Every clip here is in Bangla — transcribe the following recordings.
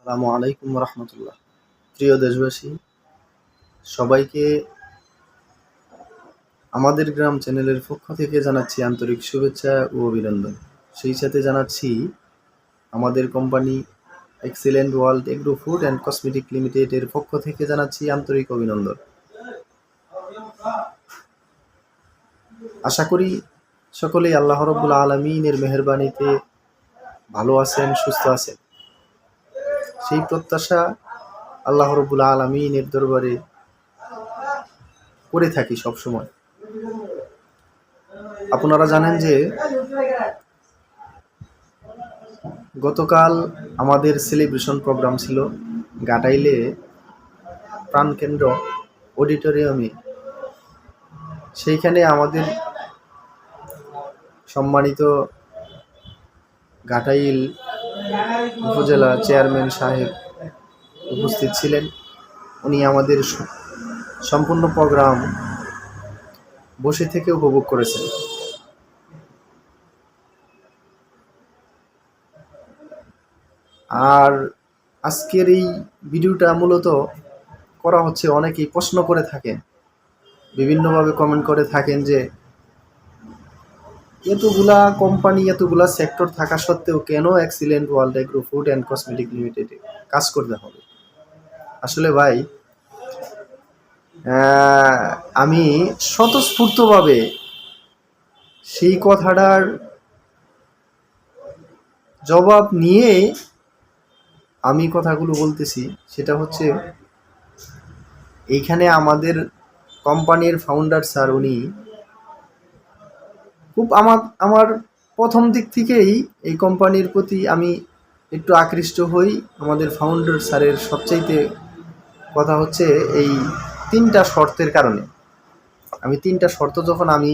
আসসালামু আলাইকুম রহমতুল্লাহ। প্রিয় দেশবাসী, সবাইকে আমাদের গ্রাম চ্যানেলের পক্ষ থেকে জানাচ্ছি আন্তরিক শুভেচ্ছা ও অভিনন্দন। সেই সাথে জানাচ্ছি আমাদের company excellent world agro food and cosmetic লিমিটেডের পক্ষ থেকে জানাচ্ছি আন্তরিক অভিনন্দন। আশা করি সকলেই আল্লাহ রব্বুল আলমিনের মেহরবানিতে ভালো আছেন, সুস্থ আছেন। সেই প্রত্যাশা আল্লাহ রবুল আলমিনের দরবারে করে থাকি সব সময় আপনারা জানেন যে গতকাল আমাদের সেলিব্রেশন প্রোগ্রাম ছিল গাটাইলে প্রাণকেন্দ্র অডিটোরিয়ামে সেইখানে আমাদের সম্মানিত ঘাটাইল উপজেলা চেয়ারম্যান সাহেব উপস্থিত ছিলেন। উনি আমাদের সম্পূর্ণ প্রোগ্রাম বসে থেকে উপভোগ করেছেন। আর আজকের এই ভিডিওটা মূলত করা হচ্ছে, অনেকেই প্রশ্ন করে থাকেন, বিভিন্নভাবে কমেন্ট করে থাকেন যে এতগুলা কোম্পানি এতগুলা সেক্টর থাকা সত্ত্বেও কেন excellent world agro food and cosmetic লিমিটেডে কাজ করতে হবে? আসলে ভাই আমি স্বতঃস্ফূর্তভাবে সেই কথাটার জবাব নিয়ে আমি কথাগুলো বলতেছি, সেটা হচ্ছে এইখানে আমাদের কোম্পানির ফাউন্ডার স্যার উনি খুব আমার আমার প্রথম দিক থেকেই এই কোম্পানির প্রতি আমি একটু আকৃষ্ট হই। আমাদের ফাউন্ডার স্যারের সবচাইতে কথা হচ্ছে এই তিনটা শর্তের কারণে। আমি তিনটা শর্ত যখন আমি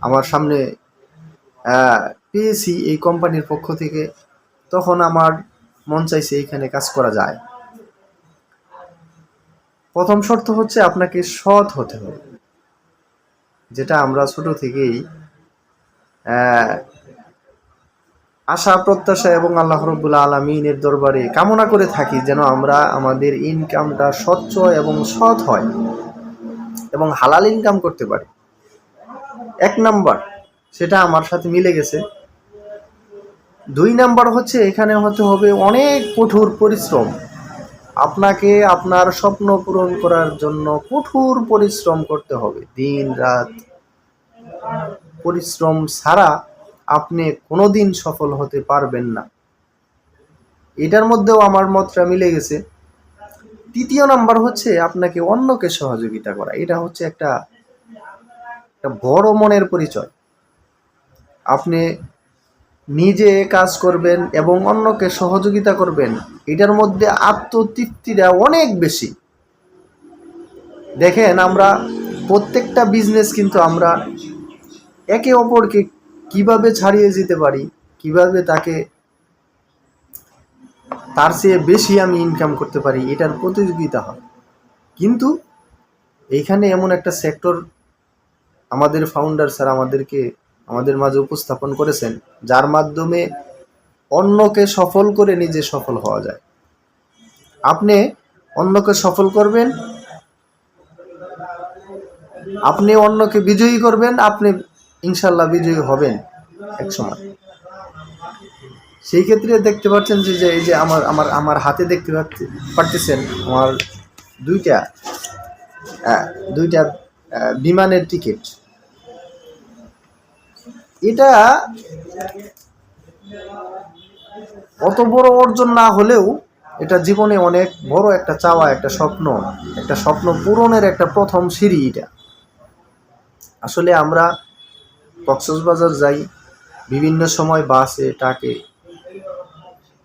আমার সামনে পেয়েছি এই কোম্পানির পক্ষ থেকে, তখন আমার মন চাইছে এইখানে কাজ করা যায়। প্রথম শর্ত হচ্ছে আপনাকে সৎ হতে হবে। যেটা আমরা ছোট থেকেই আশা, প্রত্যাশা এবং আল্লাহ রব্বুল আলমিনের দরবারে কামনা করে থাকি যেন আমরা আমাদের ইনকামটা স্বচ্ছ এবং সৎ হয় এবং হালাল ইনকাম করতে পারি। এক নাম্বার, সেটা আমার সাথে মিলে গেছে। দুই নাম্বার হচ্ছে, এখানে হতে হবে অনেক কঠোর পরিশ্রম। আপনাকে আপনার স্বপ্ন পূরণ করার জন্য কঠোর পরিশ্রম করতে হবে। দিন, রাত। পরিশ্রম ছাড়া আপনি কোনোদিন সফল হতে পারবেন না। এটার মধ্যেও আমার মতটা মিলে গেছে। তৃতীয় নাম্বার হচ্ছে আপনাকে অন্যকে সহযোগিতা করা। এটা হচ্ছে একটা একটা বড় মনের পরিচয়। আপনি নিজে কাজ করবেন এবং অন্যকে সহযোগিতা করবেন। এটার মধ্যে আত্মতৃপ্তিটা অনেক বেশি। দেখেন আমরা প্রত্যেকটা বিজনেস কিন্তু আমরা একে অপরকে কীভাবে ছাড়িয়ে যেতে পারি, কীভাবে তাকে, তার চেয়ে বেশি আমি ইনকাম করতে পারি, এটার প্রতিযোগিতা হয়। কিন্তু এইখানে এমন একটা সেক্টর আমাদের ফাউন্ডার স্যার আমাদেরকে, আমাদের মাঝে উপস্থাপন করেছেন, যার মাধ্যমে অন্যকে সফল করে নিজে সফল হওয়া যায়। আপনি অন্যকে সফল করবেন, আপনি অন্যকে বিজয়ী করবেন, আপনি ইনশাল্লাহ বিজয়ী হবেন এক সময়। সেই ক্ষেত্রে দেখতে পাচ্ছেন যে যে এই যে আমার আমার আমার হাতে দেখতে পারতেছেন আমার দুইটা দুইটা বিমানের টিকিট। এটা অত বড় অর্জন না হলেও এটা জীবনে অনেক বড় একটা চাওয়া, একটা স্বপ্ন একটা স্বপ্ন পূরণের একটা প্রথম সিঁড়ি এটা। আসলে আমরা কক্সবাজার যাই, বিভিন্ন সময় বাসে, ট্রাকে,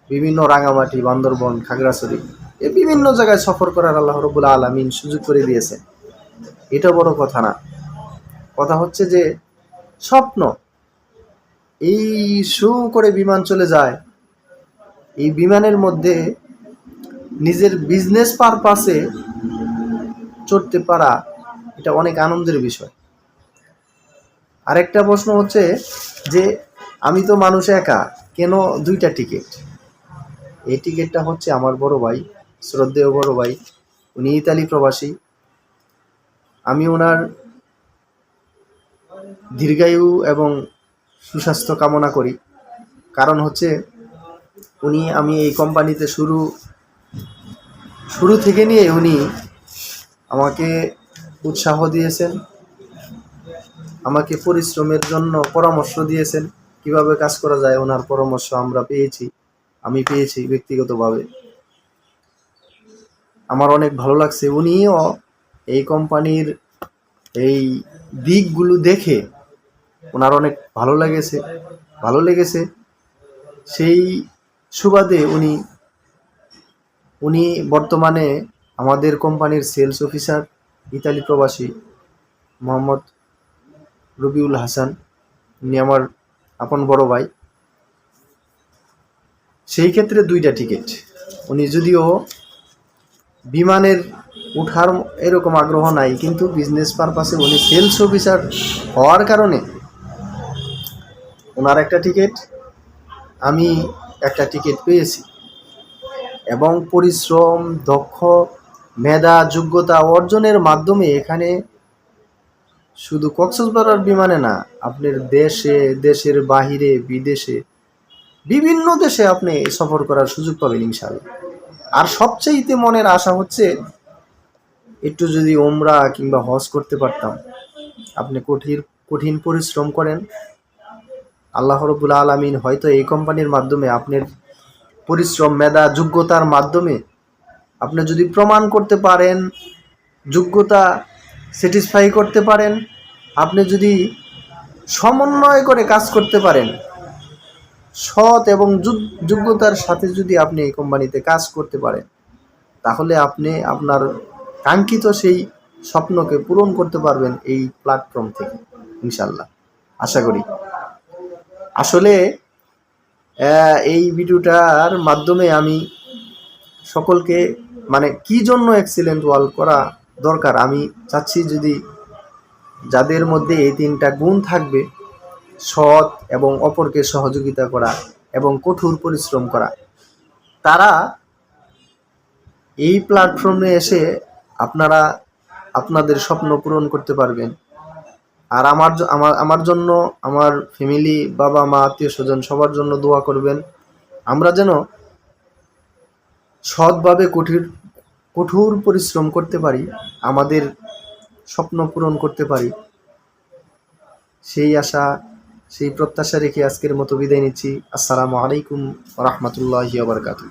বিভিন্ন রাঙামাটি, বান্দরবন, খাগড়াছড়ি, এ বিভিন্ন জায়গায় সফর করার আল্লাহ রবুল আলমিন সুযোগ করে দিয়েছেন। এটা বড় কথা না। কথা হচ্ছে যে, স্বপ্ন, এই শু করে বিমান চলে যায়, এই বিমানের মধ্যে নিজের বিজনেস পারপাসে চড়তে পারা, এটা অনেক আনন্দের বিষয়। আরেকটা প্রশ্ন হচ্ছে যে, আমি তো মানুষ একা, কেন দুইটা টিকিট এই টিকিটটা হচ্ছে আমার বড় ভাই, শ্রদ্ধেয় বড় ভাই, উনি ইতালি প্রবাসী। আমি ওনার দীর্ঘায়ু এবং সুস্বাস্থ্য কামনা করি। কারণ হচ্ছে, উনি, আমি এই কোম্পানিতে শুরু শুরু থেকে নিয়ে উনি আমাকে উৎসাহ দিয়েছেন। আমাকে পরিশ্রমের জন্য পরামর্শ দিয়েছেন। কীভাবে কাজ করা যায় ওনার পরামর্শ আমরা পেয়েছি, আমি পেয়েছি ব্যক্তিগতভাবে। আমার অনেক ভালো লাগছে। উনিও এই কোম্পানির এই দিকগুলো দেখে ওনার অনেক ভালো লেগেছে ভালো লেগেছে। সেই সুবাদে উনি উনি বর্তমানে আমাদের কোম্পানির সেলস অফিসার, ইতালি প্রবাসী, মোহাম্মদ রবিউল হাসান, উনি আমার আপন বড় ভাই। সেই ক্ষেত্রে দুইটা টিকিট উনি যদিও বিমানের উঠার এরকম আগ্রহ নাই, কিন্তু বিজনেস পারপাসে উনি সেলস অফিসার হওয়ার কারণে ওনার একটা টিকিট আমি একটা টিকিট পেয়েছি। এবং পরিশ্রম, দক্ষ, মেধা, যোগ্যতা অর্জনের মাধ্যমে এখানে শুধু কক্সবাজার বিমানে না, আপনার দেশে, দেশের বাহিরে, বিদেশে, বিভিন্ন দেশে আপনি সফর করার সুযোগ পাবেন ইনশাআল্লাহ। আর সবচেয়েতে মনের আশা হচ্ছে, একটু যদি ওমরা কিংবা হজ করতে পারতাম, আপনি কঠিন কঠিন পরিশ্রম করেন, আল্লাহ রবুল আলমিন হয়তো এই কোম্পানির মাধ্যমে আপনার পরিশ্রম, মেধা, যোগ্যতার মাধ্যমে আপনি যদি প্রমাণ করতে পারেন, যোগ্যতা স্যাটিসফাই করতে পারেন, আপনি যদি সমন্বয় করে কাজ করতে পারেন, সৎ এবং যোগ- যোগ্যতার সাথে যদি আপনি এই কোম্পানিতে কাজ করতে পারেন, তাহলে আপনি আপনার কাঙ্ক্ষিত সেই স্বপ্নকে পূরণ করতে পারবেন এই প্ল্যাটফর্ম থেকে ইনশাল্লাহ আশা করি। আসলে এই ভিডিওটার মাধ্যমে আমি সকলকে মানে কি জন্য এক্সিলেন্ট ওয়াল করা দরকার। আমি চাচ্ছি যদি যাদের মধ্যে এই তিনটা গুণ থাকবে, সৎ এবং অপরকে সহযোগিতা করা এবং কঠোর পরিশ্রম করা, তারা এই প্ল্যাটফর্মে এসে আপনারা আপনাদের স্বপ্ন পূরণ করতে পারবেন। আর আমার আমার আমার জন্য আমার ফ্যামিলি বাবা, মা, আত্মীয় স্বজন সবার জন্য দোয়া করবেন। আমরা যেন সৎভাবে কঠিন কঠোর পরিশ্রম করতে পারি, আমাদের স্বপ্ন পূরণ করতে পারি, সেই আশা, সেই প্রত্যাশা রেখে আজকের মতো বিদায় নিচ্ছি। আসসালামু আলাইকুম রহমতুল্লাহ বারকাতুহ।